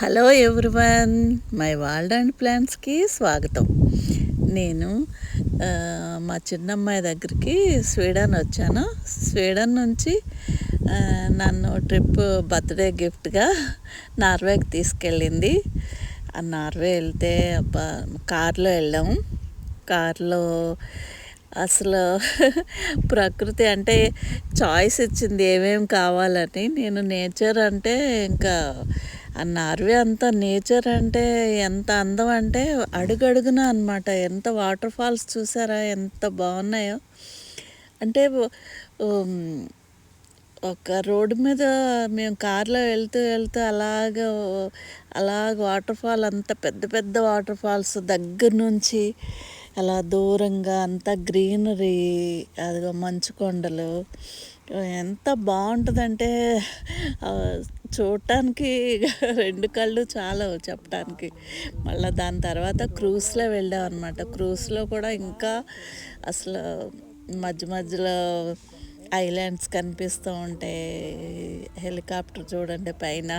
Hello everyone my world and ప్లాన్స్కి స్వాగతం. నేను మా చిన్నమ్మాయి దగ్గరికి స్వీడన్ వచ్చాను. స్వీడన్ నుంచి నన్ను ట్రిప్ బర్త్డే గిఫ్ట్గా నార్వేకి తీసుకెళ్ళింది. ఆ నార్వే వెళ్తే అబ్బా కార్లో వెళ్ళాము. కార్లో అసలు ప్రకృతి అంటే చాయిస్ ఇచ్చింది ఏమేమి కావాలని. నేను నేచర్ అంటే ఇంకా ఆ నార్వే అంత నేచర్ అంటే ఎంత అందం అంటే అడుగడుగున అనమాట ఎంత వాటర్ ఫాల్స్ చూసారా? ఎంత బాగున్నాయో. అంటే ఒక రోడ్డు మీద మేము కార్లో వెళ్తూ వెళ్తూ అలాగ అలాగ వాటర్ ఫాల్ అంత పెద్ద పెద్ద వాటర్ ఫాల్స్ దగ్గర నుంచి అలా దూరంగా అంత గ్రీనరీ అదిగో మంచు కొండలు ఎంత బాగుంటుందంటే చూడటానికి రెండు కళ్ళు చాలా చెప్పడానికి మళ్ళీ దాని తర్వాత క్రూజ్లో వెళ్ళాం అనమాట క్రూజ్లో కూడా ఇంకా అసలు మధ్య మధ్యలో ఐలాండ్స్ కనిపిస్తూ ఉంటాయి హెలికాప్టర్ చూడండి పైన.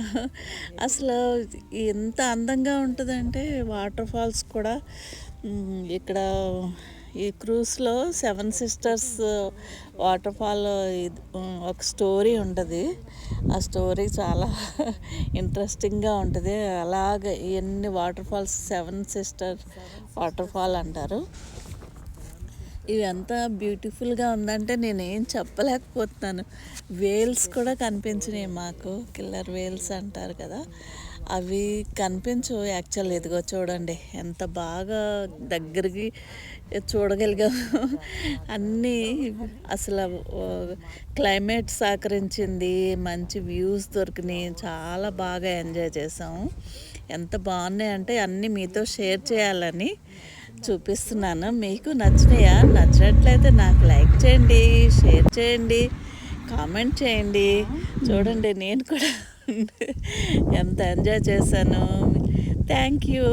అసలు ఎంత అందంగా ఉంటుందంటే వాటర్ ఫాల్స్ కూడా ఇక్కడ ఈ క్రూస్లో సెవెన్ సిస్టర్స్ వాటర్ ఫాల్ ఒక స్టోరీ ఉంటుంది. ఆ స్టోరీ చాలా ఇంట్రెస్టింగ్గా ఉంటుంది. అలాగే ఎన్ని waterfalls seven sister waterfall అంటారు. ఇవి ఎంత బ్యూటిఫుల్గా ఉందంటే నేనేం చెప్పలేకపోతున్నాను. వేల్స్ కూడా కనిపించినాయి మాకు. కిల్లర్ వేల్స్ అంటారు కదా. అవి కనిపించు యాక్చువల్ ఇదిగో చూడండి. ఎంత బాగా దగ్గరికి చూడగలిగా. అన్నీ అసలు క్లైమేట్ సహకరించింది. మంచి వ్యూస్ దొరికినాయి. చాలా బాగా ఎంజాయ్ చేసాము ఎంత బాగున్నాయి అంటే అన్నీ మీతో షేర్ చేయాలని. చూపిస్తున్నాను. మీకు నచ్చినాయా? నచ్చినట్లయితే నాకు లైక్ చేయండి షేర్ చేయండి కామెంట్ చేయండి. చూడండి నేను కూడా ఎంత ఎంజాయ్ చేశాను. Thank you.